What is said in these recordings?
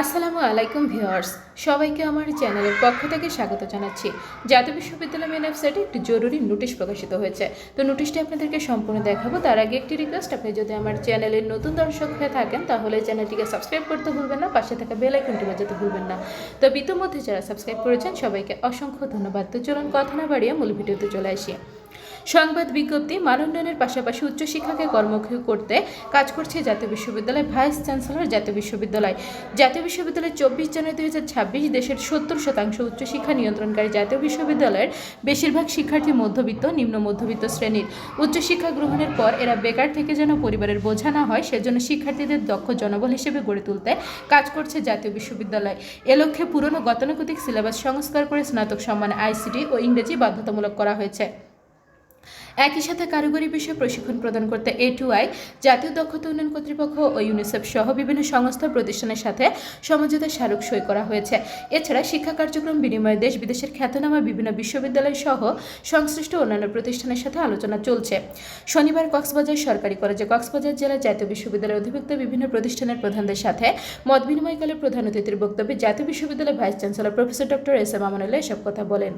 আসসালামু আলাইকুম ভিউয়ার্স, সবাইকে আমার চ্যানেলের পক্ষ থেকে স্বাগত জানাচ্ছি। জাতীয় বিশ্ববিদ্যালয় মেন ওয়েবসাইটে একটি জরুরি নোটিশ প্রকাশিত হয়েছে। তো নোটিশটি আপনাদেরকে সম্পূর্ণ দেখাবো। তার আগে একটি রিকোয়েস্ট আপনি যদি আমার চ্যানেলের নতুন দর্শক হয়ে থাকেন, তাহলে চ্যানেলটিকে সাবস্ক্রাইব করতে ভুলবেন না, পাশে থাকা বেল আইকনটি বাজাতে ভুলবেন না। তো ইতিমধ্যে যারা সাবস্ক্রাইব করেছেন, সবাইকে অসংখ্য ধন্যবাদ। তো চলুন কথা না বাড়িয়ে মূল ভিডিওতে চলে আসি। সংবাদ বিজ্ঞপ্তি মানোন্নয়নের পাশাপাশি উচ্চশিক্ষাকে কর্মক্ষম করতে কাজ করছে জাতীয় বিশ্ববিদ্যালয় ভাইস চ্যান্সেলর জাতীয় বিশ্ববিদ্যালয়। জাতীয় বিশ্ববিদ্যালয় চব্বিশ জানুয়ারি দুই হাজার ছাব্বিশ দেশের সত্তর শতাংশ উচ্চশিক্ষা নিয়ন্ত্রণকারী জাতীয় বিশ্ববিদ্যালয়ের বেশিরভাগ শিক্ষার্থী মধ্যবিত্ত, নিম্ন মধ্যবিত্ত শ্রেণির। উচ্চশিক্ষা গ্রহণের পর এরা বেকার থেকে যেন পরিবারের বোঝা না হয়, সেজন্য শিক্ষার্থীদের দক্ষ জনবল হিসেবে গড়ে তুলতে কাজ করছে জাতীয় বিশ্ববিদ্যালয়। এ লক্ষ্যে পুরনো গতানুগতিক সিলেবাস সংস্কার করে স্নাতক সম্মানে আইসিটি ও ইংরেজি বাধ্যতামূলক করা হয়েছে। একই সাথে কারিগরি বিষয়ে প্রশিক্ষণ প্রদান করতে এ টু আই জাতীয় দক্ষতা উন্নয়ন কর্তৃপক্ষ ও ইউনিসেফ সহ বিভিন্ন সংস্থা প্রতিষ্ঠানের সাথে সমঝোতা স্মারক সই করা হয়েছে। এছাড়া শিক্ষা কার্যক্রম বিনিময়ে দেশ বিদেশের খ্যাতনামা বিভিন্ন বিশ্ববিদ্যালয় সহ সংশ্লিষ্ট অন্যান্য প্রতিষ্ঠানের সাথে আলোচনা চলছে। শনিবার কক্সবাজার সরকারি কলেজে কক্সবাজার জেলা জাতীয় বিশ্ববিদ্যালয়ের অধিভুক্ত বিভিন্ন প্রতিষ্ঠানের প্রধানদের সাথে মত বিনিময়কালে প্রধান অতিথির বক্তব্যে জাতীয় বিশ্ববিদ্যালয়ের vice chancellor professor doctor S M Amanullah এসব কথা বলেন।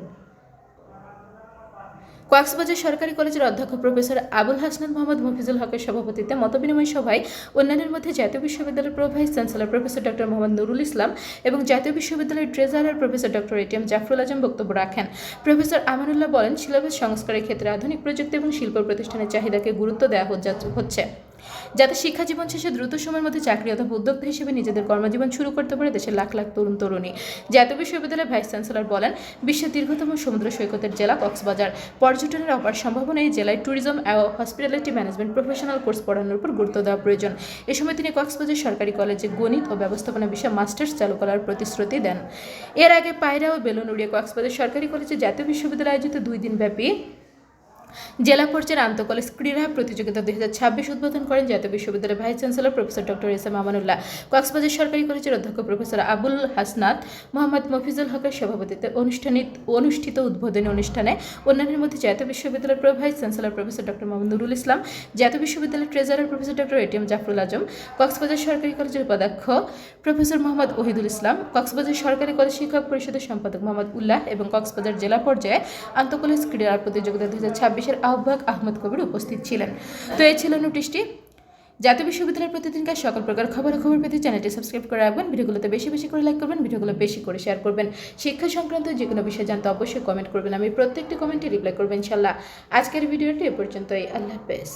কক্সবাজার সরকারি কলেজের অধ্যক্ষ প্রফেসর আবুল হাসনাদ মোহাম্মদ মফিজুল হকের সভাপতিত্বে মতবিনিময় সভায় অন্যান্যের মধ্যে জাতীয় বিশ্ববিদ্যালয়ের pro vice chancellor professor doctor Mohammad Nurul Islam এবং জাতীয় বিশ্ববিদ্যালয়ের treasurer professor doctor ATM Jafrul Azam বক্তব্য রাখেন। প্রফেসর আমানুল্লাহ বলেন সিলেবাস সংস্কারের ক্ষেত্রে আধুনিক প্রযুক্তি এবং শিল্প প্রতিষ্ঠানের চাহিদাকে গুরুত্ব দেওয়া হচ্ছে। যাতে শিক্ষা জীবন শেষে দ্রুত সময়ের মধ্যে চাকরি অথবা উদ্যোক্তা হিসেবে নিজেদের কর্মজীবন শুরু করতে পারে দেশের লাখ লাখ তরুণ তরুণী। জাতীয় বিশ্ববিদ্যালয়ের ভাইস চ্যান্সেলর বলেন, বিশ্বের দীর্ঘতম সমুদ্র সৈকতের জেলা কক্সবাজার। পর্যটনের অপার সম্ভাবনা এই জেলায় ট্যুরিজম ও হসপিটালিটি ম্যানেজমেন্ট প্রফেশনাল কোর্স পড়ানোর উপর গুরুত্ব দেওয়া প্রয়োজন। এ সময় তিনি কক্সবাজার সরকারি কলেজে গণিত ও ব্যবস্থাপনা বিষয়ে মাস্টার্স চালু করার প্রতিশ্রুতি দেন। এর আগে পায়রা ও বেলুনুড়িয়া কক্সবাজার সরকারি কলেজে জাতীয় বিশ্ববিদ্যালয় আয়োজিত দুই দিন ব্যাপী জেলা পর্যায়ের আন্তঃকলেজ ক্রীড়া প্রতিযোগিতা দুই হাজার ছাব্বিশ উদ্বোধন করেন জাতীয় বিশ্ববিদ্যালয়ের vice chancellor professor doctor S M Amanullah. Cox's Bazar সরকারি কলেজের অধ্যক্ষ প্রফেসর আবুল হাসনাত, মোহাম্মদ মফিজুল হকের সভাপতিত্বে অনুষ্ঠানিত অনুষ্ঠিত উদ্বোধনী অনুষ্ঠানে অন্যান্যের মধ্যে জাতীয় বিশ্ববিদ্যালয়ের vice chancellor professor doctor Mohammad Nurul Islam, জাতীয় বিশ্ববিদ্যালয়ের treasurer professor doctor ATM Jafrul Azam, Cox's Bazar সরকারি কলেজের উপাধ্যক্ষ প্রফেসর মোহাম্মদ ওহিদুল ইসলাম, কক্সবাজার সরকারি কলেজ শিক্ষক পরিষদের সম্পাদক মোহাম্মদ উল্লাহ এবং কক্সবাজার জেলা পর্যায়ে আন্তঃকলেজ ক্রীড়া প্রতিযোগিতা দুই হাজার ছাব্বিশ ছাব্বিশের আহ্বায়ক আহমদ কবির উপস্থিত ছিলেন। তো এই ছিল নোটিশটি। জাতীয় বিশ্ববিদ্যালয়ের প্রতিদিনকার সকল প্রকার খবর খবর পেতে চ্যানেলটি সাবস্ক্রাইব করে রাখবেন। ভিডিওগুলোতে বেশি বেশি করে লাইক করবেন, ভিডিওগুলো বেশি করে শেয়ার করবেন। শিক্ষা সংক্রান্ত যে কোনো বিষয় জানতে অবশ্যই কমেন্ট করবেন। আমি প্রত্যেকটি কমেন্টে রিপ্লাই করবেন ইনশাল্লাহ আজকের ভিডিওটি এ পর্যন্তই। আল্লাহ হাফেজ।